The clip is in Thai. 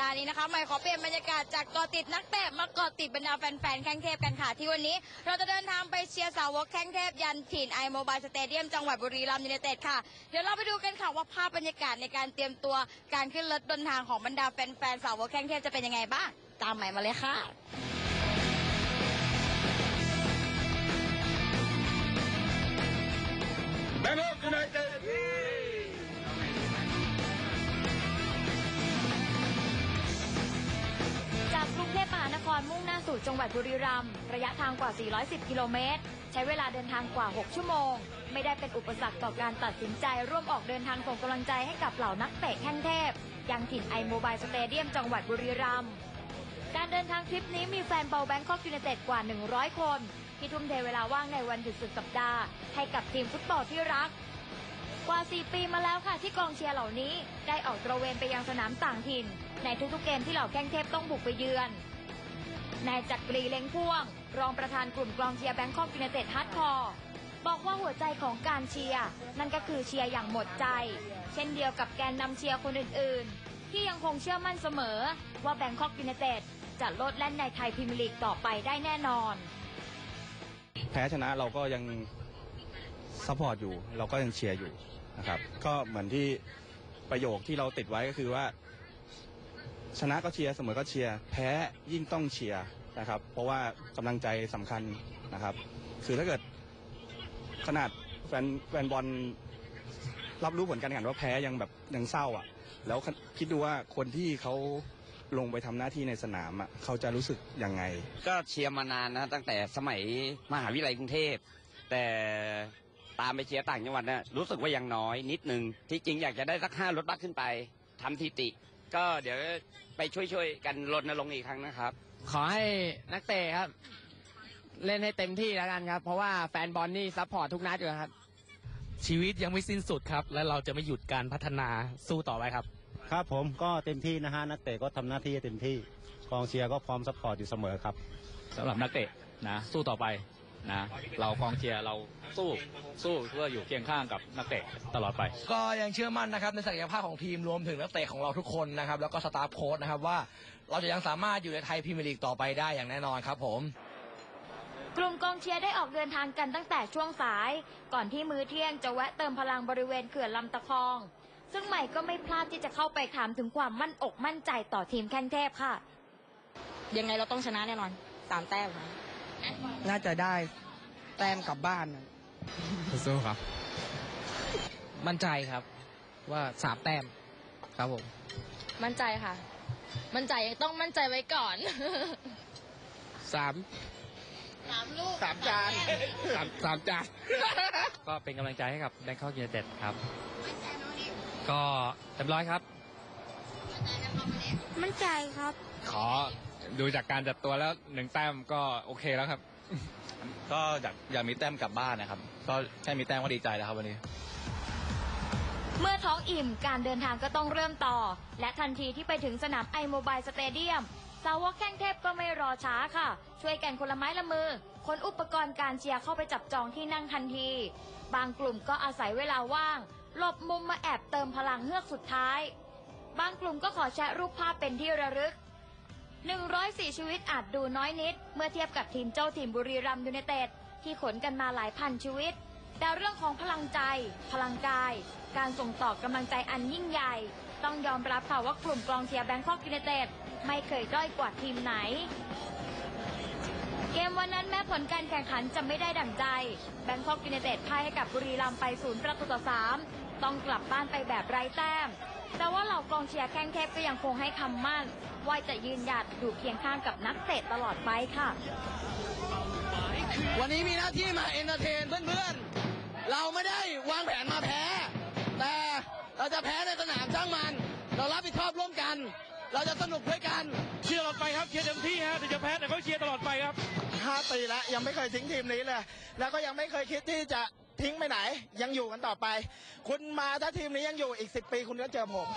ดาห์นี้นะคะใหม่ขอเปลี่ยนบรรยากาศจากเกาะติดนักเตะมาเกาะติดบรรดาแฟนๆแข้งเทพกันค่ะที่วันนี้ เราจะเดินทางไปเชียร์สาวกแข้งเทพยันถิ่นไอโมบายสเตเดียมจังหวัดบุรีรัมย์ยูไนเต็ดค่ะเดี๋ยวเราไปดูกันค่ะว่าภาพบรรยากาศในการเตรียมตัวการขึ้นรถเดินทางของบรรดาแฟนๆสาวกแข้งเทพจะเป็นยังไงบ้างตามใหม่มาเลยค่ะแบงคอกยูไนเต็ด มุ่งหน้าสู่จังหวัดบุรีรัมย์ระยะทางกว่า 410 กิโลเมตร ใช้เวลาเดินทางกว่า 6 ชั่วโมง ไม่ได้เป็นอุปสรรคต่อการตัดสินใจ ร่วมออกเดินทางส่งกำลังใจให้กับเหล่านักเตะแข้งเทพ ยังถิ่นไอโมบายสเตเดียมจังหวัดบุรีรัมย์การเดินทางทริปนี้มีแฟนบอลแบงคอกยูไนเต็ดกว่า 100 คน ที่ทุ่มเทเวลาว่างในวันหยุดสุดสัปดาห์ให้กับทีมฟุตบอลที่รักกว่า 4 ปีมาแล้วค่ะที่กองเชียร์เหล่านี้ ได้ออกตระเวนไปยังสนามต่างถิ่น ในทุกๆเกมที่เหล่าแข้งเทพต้องบุกไปเยือน นายจักรีเล้งพ่วง รองประธานกลุ่มกองเชียร์แบงคอกยูไนเต็ดฮาร์ดคอร์บอกว่าหัวใจของการเชียร์นั่นก็คือเชียร์อย่างหมดใจ เช่นเดียวกับแกนนำเชียร์คนอื่นๆ ที่ยังคงเชื่อมั่นเสมอว่าแบงคอกยูไนเต็ดจะโลดแล่นในไทยพรีเมียร์ลีกต่อไปได้แน่นอน แพ้ชนะเราก็ยังซัพพอร์ตอยู่ เราก็ยังเชียร์อยู่นะครับก็เหมือนที่ประโยคที่เราติดไว้ก็คือว่า ชนะก็เชียร์เสมอก็เชียร์แพ้ยิ่งต้องเชียร์นะครับ เพราะว่ากำลังใจสำคัญนะครับ คือถ้าเกิดขนาดแฟนแฟนบอลรับรู้ผลการแข่งขันว่าแพ้ยังแบบยังเศร้าอะ แล้วคิดดูว่าคนที่เขาลงไปทำหน้าที่ในสนามอะเขาจะรู้สึกยังไง ก็เชียร์มานานนะตั้งแต่สมัยมหาวิทยาลัยกรุงเทพ แต่ตามไปเชียร์ต่างจังหวัดนะรู้สึกว่ายังน้อยนิดนึง ที่จริงอยากจะได้สักห้ารถบัสขึ้นไปทำทิติ ก็เดี๋ยวไปช่วยๆกันรณรงค์อีกครั้งนะครับ ขอให้นักเตะครับ เล่นให้เต็มที่แล้วกันครับ เพราะว่าแฟนบอลนี่ซัพพอร์ตทุกนัดอยู่ครับ ชีวิตยังไม่สิ้นสุดครับ และเราจะไม่หยุดการพัฒนาสู้ต่อไปครับ ครับผมก็เต็มที่นะฮะนักเตะก็ทำหน้าที่เต็มที่กองเชียร์ก็พร้อมซัพพอร์ตอยู่เสมอครับ สำหรับนักเตะนะสู้ต่อไป นะ เรากองเชียร์เราสู้สู้เพื่ออยู่เคียงข้างกับนักเตะตลอดไป ก็ยังเชื่อมั่นนะครับในศักยภาพของทีมรวมถึงนักเตะของเราทุกคนนะครับ แล้วก็สตาฟโค้ชนะครับว่าเราจะยังสามารถอยู่ในไทยพรีเมียร์ลีกต่อไปได้อย่างแน่นอนครับผม กลุ่มกองเชียร์ได้ออกเดินทางกันตั้งแต่ช่วงสาย ก่อนที่มือเที่ยงจะแวะเติมพลังบริเวณเขื่อนลำตะคอง ซึ่งใหม่ก็ไม่พลาดที่จะเข้าไปถามถึงความมั่นอกมั่นใจต่อทีมแข้งเทพค่ะ ยังไงเราต้องชนะแน่นอนสามแต้มค่ะ น่าจะได้แต้มกลับบ้านนะสู้ครับ มั่นใจครับ ว่าสามแต้มครับผม มั่นใจค่ะ มั่นใจยังต้องมั่นใจไว้ก่อน สามสามลูกสามจานสามสามจานก็เป็นกำลังใจให้กับแบงคอกยูไนเต็ดครับก็เต็มร้อยครับ มั่นใจครับ ขอ ดูจากการจัดตัวแล้วหนึ่งแต้มก็โอเคแล้วครับ ก็อยากอยากมีแต้มกลับบ้านนะครับ ก็แค่มีแต้มก็ดีใจแล้วครับวันนี้ เมื่อท้องอิ่มการเดินทางก็ต้องเริ่มต่อ และทันทีที่ไปถึงสนามไอโมบายสเตเดียมสาวกแข้งเทพก็ไม่รอช้าค่ะ ช่วยกันคนละไม้ละมือขนอุปกรณ์การเชียร์เข้าไปจับจองที่นั่งทันที บางกลุ่มก็อาศัยเวลาว่างหลบมุมมาแอบเติมพลังเฮือกสุดท้าย บางกลุ่มก็ขอแชะรูปภาพเป็นที่ระลึก 104 ชีวิตอาจดูน้อยนิด เมื่อเทียบกับทีมเจ้าถิ่นบุรีรัมย์ยูไนเต็ดที่ขนกันมาหลายพันชีวิต แต่เรื่องของพลังใจ พลังกาย การส่งต่อกำลังใจอันยิ่งใหญ่ ต้องยอมรับค่ะว่ากลุ่มกองเชียร์แบงคอกยูไนเต็ดไม่เคยด้อยกว่าทีมไหน เกมวันนั้นแม้ผลการแข่งขันจะไม่ได้ดั่งใจ แบงคอกยูไนเต็ดพ่ายให้กับบุรีรัมย์ไปศูนย์ประตูต่อสามต้องกลับบ้านไปแบบไร้แต้ม แต่ว่าเหล่ากองเชียร์แข้งเทพก็ยังคงให้คำมั่น ว่าจะยืนหยัดอยู่เคียงข้างกับนักเตะตลอดไปค่ะ วันนี้มีหน้าที่มาเอนเตอร์เทนเพื่อนๆ เราไม่ได้วางแผนมาแพ้ แต่เราจะแพ้ในสนามช่างมัน เรารับผิดชอบร่วมกัน เราจะสนุกด้วยกันเชียร์ตลอดไปครับเชียร์เต็มที่ฮะถึงจะแพ้แต่ก็เชียร์ตลอดไปครับห้าปีแล้วยังไม่เคยทิ้งทีมนี้เลย แล้วก็ยังไม่เคยคิดที่จะทิ้งไปไหน ยังอยู่กันต่อไป คุณมาถ้าทีมนี้ยังอยู่อีกสิปีคุณก็เจอผม